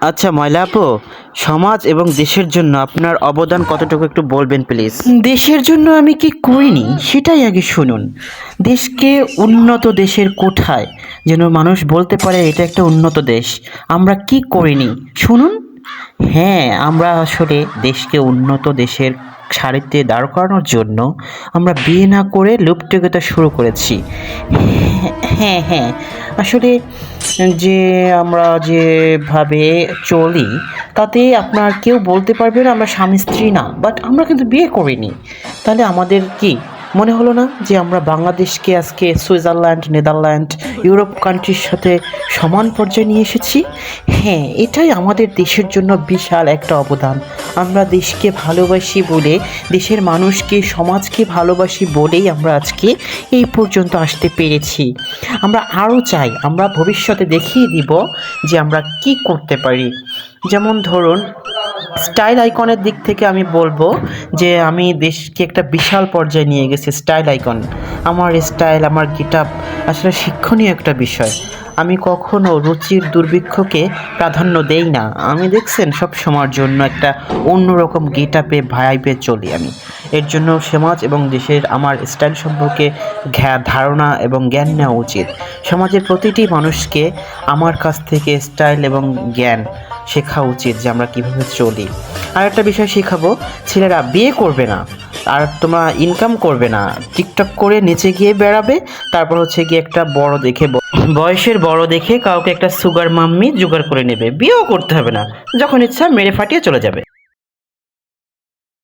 আচ্ছা ময়লা আপু, সমাজ এবং দেশের জন্য আপনার অবদান কতটুকু একটু বলবেন প্লিজ দেশের জন্য আমি কি করিনি? সেটাই আগে শুনুন। দেশকে উন্নত দেশের কোঠায় যেন মানুষ বলতে পারে, এটা একটা উন্নত দেশ। আমরা কি করিনি? শুনুন। হ্যাঁ আমরা আসলে দেশকে উন্নত দেশের সারিতে দাঁড় করানোর জন্য আমরা বিয়ে না করে লুপ্তগতা শুরু করেছি। হ্যাঁ হ্যাঁ আসলে যে আমরা যেভাবে চলি, তাতে আপনার কেউ বলতে পারবে না, আমরা স্বামী স্ত্রী না বাট আমরা কিন্তু বিয়ে করিনি। তাহলে আমাদের কি মনে হলো না যে আমরা বাংলাদেশকে আজকে সুইজারল্যান্ড, নেদারল্যান্ড, ইউরোপ কান্ট্রির সাথে সমান পর্যায়ে নিয়ে এসেছি? হ্যাঁ এটাই আমাদের দেশের জন্য বিশাল একটা অবদান। আমরা দেশকে ভালোবাসি বলে, দেশের মানুষকে, সমাজকে ভালোবাসি বলেই আমরা আজকে এই পর্যন্ত আসতে পেরেছি। আমরা আরও চাই, আমরা ভবিষ্যতে দেখিয়ে দিব যে আমরা কি করতে পারি। যেমন ধরুন স্টাইল আইকনের দিক থেকে আমি বলব যে আমি দেশকে একটা বিশাল পর্যায়ে নিয়ে গেছি, স্টাইল আইকন। আমার স্টাইল, আমার গিটাপ আসলে শিক্ষণীয় একটা বিষয়। আমি কখনো রুচির দুর্ভিক্ষকে প্রাধান্য দেই না। আমি দেখছেন সব সময়ের জন্য একটা অন্যরকম গেট আপে ভাইবে চলি আমি। এর জন্য সমাজ এবং দেশের আমার স্টাইল সম্পর্কে ধারণা এবং জ্ঞান নেওয়া উচিত। সমাজের প্রতিটি মানুষকে আমার কাছ থেকে স্টাইল এবং জ্ঞান শেখা উচিত যে আমরা কীভাবে চলি। আর একটা বিষয় শেখাবো, ছেলেরা বিয়ে করবে না, আর তোমরা ইনকাম করবে না। টিকটক করে নিচে গিয়ে বেড়াবে, তারপর হচ্ছে গিয়ে একটা বড় দেখে বয়সের বড় দেখে কাউকে একটা সুগার মাম্মি জোগাড় করে নেবে। বিয়েও করতে হবে না। যখন ইচ্ছা মেরে ফাটিয়ে চলে যাবে।